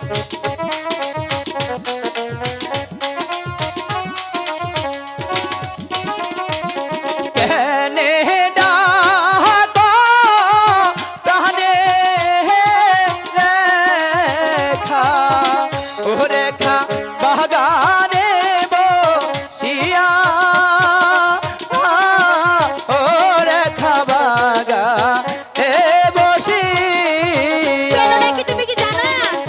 Peace.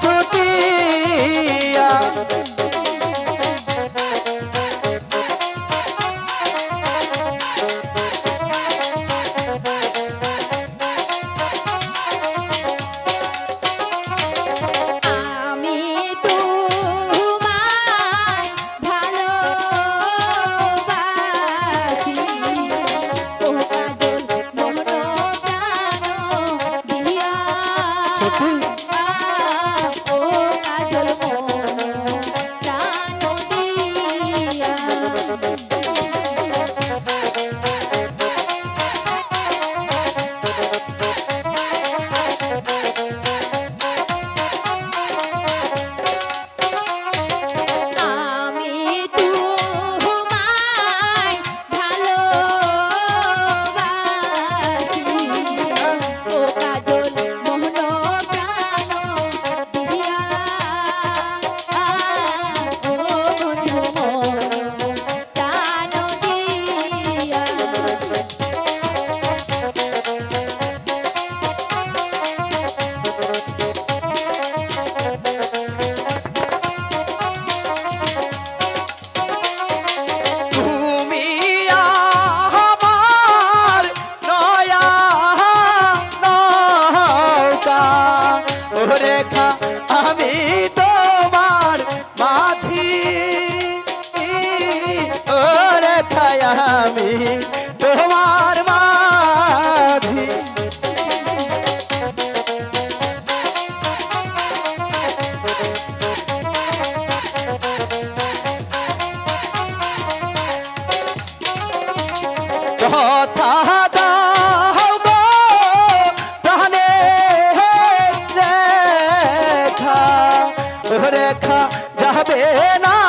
সতী আমি তোমার মাঝি। ও রেখা আমি তোমার মাঝি। কথা রেখা যাবে না।